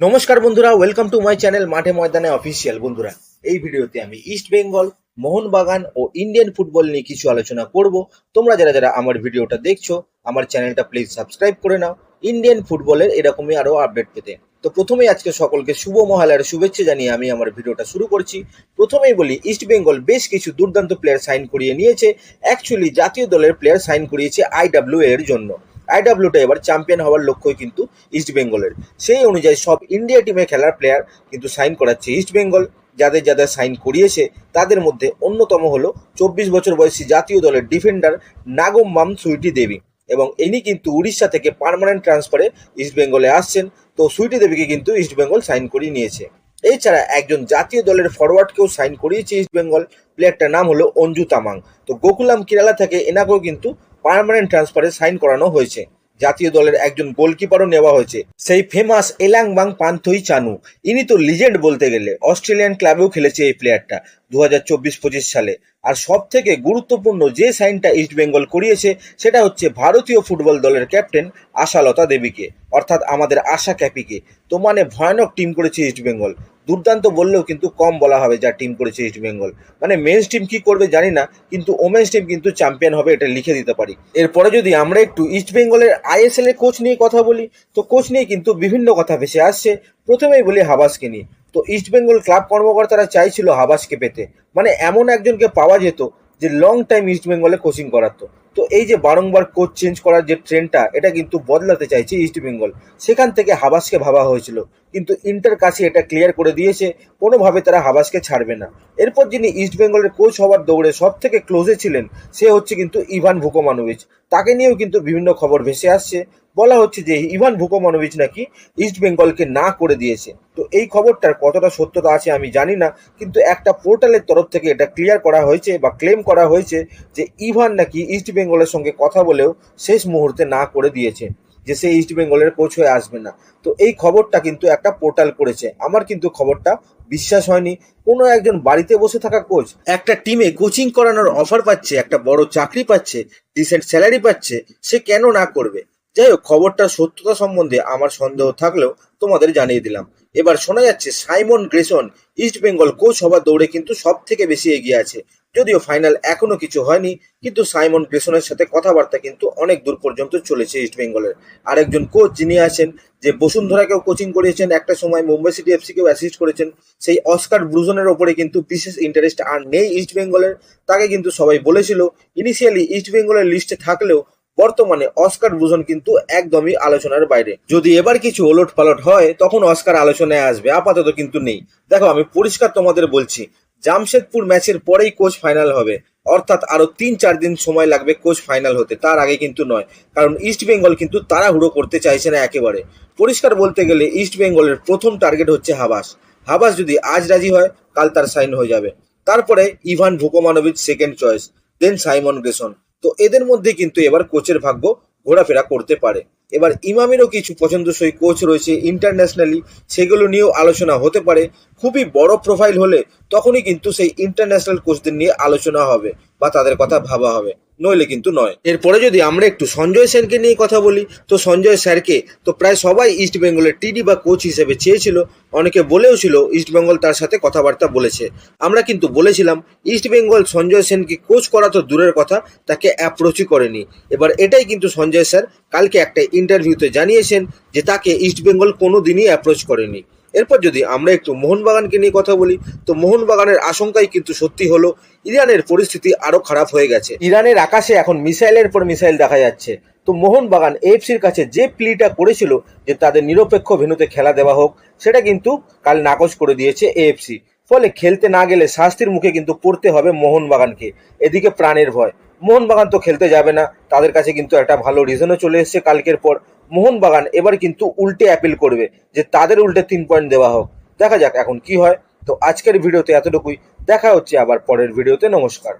নমস্কার বন্ধুরা welcome to my channel মাঠে ময়দানে অফিসিয়াল বন্ধুরা, এই ভিডিওতে আমি ইস্ট বেঙ্গল মোহনবাগান ও ইন্ডিয়ান ফুটবল নিয়ে কিছু আলোচনা করব। তোমরা যারা যারা আমার ভিডিওটা দেখছ, আমার চ্যানেলটা প্লিজ সাবস্ক্রাইব করে নাও। ইন্ডিয়ান ফুটবলের এরকমই আরও আপডেট পেতে। তো প্রথমেই আজকে সকলকে শুভ মহালয়ার শুভেচ্ছা জানিয়ে আমি আমার ভিডিওটা শুরু করছি। প্রথমেই বলি ইস্ট বেঙ্গল বেশ কিছু দুর্দান্ত প্লেয়ার সাইন করিয়ে নিয়েছে। অ্যাকচুয়ালি জাতীয় দলের প্লেয়ার সাইন করিয়েছে আইডাব্লিউ এর জন্য। আইডাব্লিউটা এবার চ্যাম্পিয়ন হওয়ার লক্ষ্যই কিন্তু ইস্ট বেঙ্গলের সেই অনুযায়ী সব ইন্ডিয়া টিমে খেলার প্লেয়ার কিন্তু সাইন করাচ্ছে ইস্ট বেঙ্গল যাদের যাদের সাইন করিয়েছে, তাদের মধ্যে অন্যতম হলো চব্বিশ বছর বয়সী জাতীয় দলের ডিফেন্ডার নাগম মাম সুইটি দেবী। এবং ইনি কিন্তু উড়িষ্যা থেকে পার্মানেন্ট ট্রান্সফারে ইস্ট বেঙ্গলে আসছেন। তো সুইটি দেবীকে কিন্তু ইস্ট বেঙ্গল সাইন করিয়ে নিয়েছে। এছাড়া একজন জাতীয় দলের ফরওয়ার্ডকেও সাইন করিয়েছে ইস্ট বেঙ্গল প্লেয়ারটার নাম হলো অঞ্জু তামাং। তো গোকুলাম কেরালা থেকে এনাকেও কিন্তু পার্মানেন্ট ট্রান্সফারে সাইন করানো হয়েছে। জাতীয় দলের একজন গোলকিপারও নেওয়া হয়েছে। সেই ফেমাস এলাংবাং পান্থই চানু। ইনি তো লিজেন্ড বলতে গেলে। অস্ট্রেলিয়ান ক্লাবেও খেলেছে এই প্লেয়ারটা দু হাজার চব্বিশ পঁচিশ সালে। আর সব থেকে গুরুত্বপূর্ণ যে সাইনটা ইস্ট বেঙ্গল করিয়েছে, সেটা হচ্ছে ভারতীয় ফুটবল দলের ক্যাপ্টেন আশালতা দেবীকে, অর্থাৎ আমাদের আশা ক্যাপিকে। তো মানে ভয়ানক টিম করেছে ইস্ট বেঙ্গল। দুর্দান্ত বললেও কিন্তু কম বলা হবে যা টিম করেছে ইস্ট বেঙ্গল। মানে মেন্স টিম কি করবে জানি না, কিন্তু ওমেন্স টিম কিন্তু চ্যাম্পিয়ন হবে এটা লিখে দিতে পারি। এরপরে যদি আমরা একটু ইস্ট বেঙ্গলের আইএসএল এর কোচ নিয়ে কথা বলি, তো কোচ নিয়ে কিন্তু বিভিন্ন কথা ভেসে আসছে। প্রথমেই বলি হাবাসকে নিয়ে। তো ইস্ট বেঙ্গল ক্লাব কর্মকর্তারা চাইছিল হাবাসকে পেতে। মানে এমন একজনকে পাওয়া যেত যে লং টাইম ইস্ট বেঙ্গলে কোচিং করাতো। তো এই যে বারংবার কোচ চেঞ্জ করার যে ট্রেনটা এটা কিন্তু বদলাতে চাইছে ইস্ট বেঙ্গল সেখান থেকে হাবাসকে ভাবা হয়েছিল। কিন্তু ইন্টার কাছে এটা ক্লিয়ার করে দিয়েছে, কোনোভাবে তারা হাবাসকে ছাড়বে না। এরপর যিনি ইস্ট বেঙ্গলের কোচ হওয়ার দৌড়ে সব থেকে ক্লোজে ছিলেন, সে হচ্ছে কিন্তু ইভান ভুকোমানোভিচ তাকে নিয়েও কিন্তু বিভিন্ন খবর ভেসে আসছে। বলা হচ্ছে যে ইভান ভুকোমানোভিচ নাকি ইস্ট বেঙ্গলকে না করে দিয়েছে। তো এই খবরটার কতটা সত্যতা আছে আমি জানি না, কিন্তু একটা পোর্টালের তরফ থেকে এটা ক্লিয়ার করা হয়েছে বা ক্লেম করা হয়েছে যে ইভান নাকি ইস্ট বেঙ্গলের সঙ্গে কথা বলেও শেষ মুহূর্তে না করে দিয়েছে, যে সে ইস্ট বেঙ্গলের কোচ হয়ে আসবে না। তো এই খবরটা কিন্তু একটা পোর্টাল করেছে। আমার কিন্তু খবরটা বিশ্বাস হয়নি। কোনো একজন বাড়িতে বসে থাকা কোচ, একটা টিমে কোচিং করানোর অফার পাচ্ছে, একটা বড় চাকরি পাচ্ছে, ডিসেন্ট স্যালারি পাচ্ছে, সে কেন না করবে? যাই হোক খবরটার সত্যতা সম্বন্ধে আমার সন্দেহ থাকলেও তোমাদের জানিয়ে দিলাম। এবার শোনা যাচ্ছে, Simon Grayson East Bengal coach হবার দৌড়ে কিন্তু সব থেকে বেশি এগিয়ে আছে। যদিও ফাইনাল এখনও কিছু হয়নি, কিন্তু সাইমন গ্রেসনের সাথে কথাবার্তা কিন্তু অনেক দূর পর্যন্ত চলেছে ইস্ট বেঙ্গলের। আরেকজন কোচ যিনি আছেন, যে বসুন্ধরাকেও কোচিং করিয়েছেন, একটা সময় মুম্বাই সিটি এফসিকেও অ্যাসিস্ট করেছেন, সেই অস্কার ব্রুজনের ওপরে কিন্তু বিশেষ ইন্টারেস্ট আর নেই ইস্ট বেঙ্গলের। তাকে কিন্তু সবাই বলেছিল ইনিশিয়ালি ইস্ট বেঙ্গলের লিস্টে থাকলেও বর্তমানে অস্কার ব্রুজন কিন্তু একদমই আলোচনার বাইরে। যদি এবার কিছু ওলট পালট হয়, তখন অস্কার আলোচনায় আসবে, আপাতত কিন্তু নেই। দেখো, আমি পরিষ্কার তোমাদের বলছি, জামশেদপুর ম্যাচের পরেই কোচ ফাইনাল হবে। অর্থাৎ আরও তিন চার দিন সময় লাগবে কোচ ফাইনাল হতে, তার আগে কিন্তু নয়। কারণ ইস্ট বেঙ্গল কিন্তু তাড়াহুড়ো করতে চাইছে না একেবারে। পরিষ্কার বলতে গেলে, ইস্ট বেঙ্গলের প্রথম টার্গেট হচ্ছে হাবাস। হাবাস যদি আজ রাজি হয়, কাল তার সাইন হয়ে যাবে। তারপরে Ivan Vukomanovic second choice then Simon Grayson. তো এদের মধ্যে কিন্তু এবার কোচের ভাগ্য ঘোরাফেরা করতে পারে। এবার ইমামেরও কিছু পছন্দসই কোচ রয়েছে ইন্টারন্যাশনালি সেগুলো নিয়েও আলোচনা হতে পারে। খুবই বড় প্রোফাইল হলে তখনই কিন্তু সেই ইন্টারন্যাশনাল কোচদের নিয়ে আলোচনা হবে বা তাদের কথা ভাবা হবে। নইলে কিন্তু নয়। এরপরে যদি আমরা একটু সঞ্জয় সেনকে নিয়ে কথা বলি, তো সঞ্জয় স্যারকে তো প্রায় সবাই ইস্ট বেঙ্গলের টিডি বা কোচ হিসেবে চেয়েছিল। অনেকে বলেও ছিল ইস্ট বেঙ্গল তার সাথে কথাবার্তা বলেছে। আমরা কিন্তু বলেছিলাম ইস্ট বেঙ্গল সঞ্জয় সেনকে কোচ করা তো দূরের কথা, তাকে অ্যাপ্রোচই করেনি। এবার এটাই কিন্তু সঞ্জয় স্যার কালকে একটা ইন্টারভিউতে জানিয়েছেন যে তাকে ইস্ট বেঙ্গল কোনো দিনই অ্যাপ্রোচ করেনি। এরপর যদি আমরা একটু মোহনবাগানকে নিয়ে কথা বলি, তো মোহনবাগানের আশঙ্কাই কিন্তু সত্যি হলো, ইরানের পরিস্থিতি আরও খারাপ হয়ে গেছে। ইরানের আকাশে এখন মিসাইলের পর মিসাইল দেখা যাচ্ছে। তো মোহনবাগান এফসির কাছে যে প্লিটা করেছিল, যে তাদের নিরপেক্ষ ভেনুতে খেলা দেওয়া হোক, সেটা কিন্তু কাল নাকচ করে দিয়েছে এএফসি ফলে খেলতে না গেলে শাস্তির মুখে কিন্তু পড়তে হবে মোহনবাগানকে। এদিকে প্রাণের ভয়। মোহনবাগান তো খেলতে যাবে না, তাদের কাছে কিন্তু একটা ভালো রিজনও চলে এসেছে কালকের পর। মোহনবাগান এবার কিন্তু উল্টে অ্যাপিল করবে যে তাদের উল্টে তিন পয়েন্ট দেওয়া হোক। দেখা যাক এখন কি হয়। তো আজকের ভিডিওতে এতটুকুই। দেখা হচ্ছে আবার পরের ভিডিওতে। নমস্কার।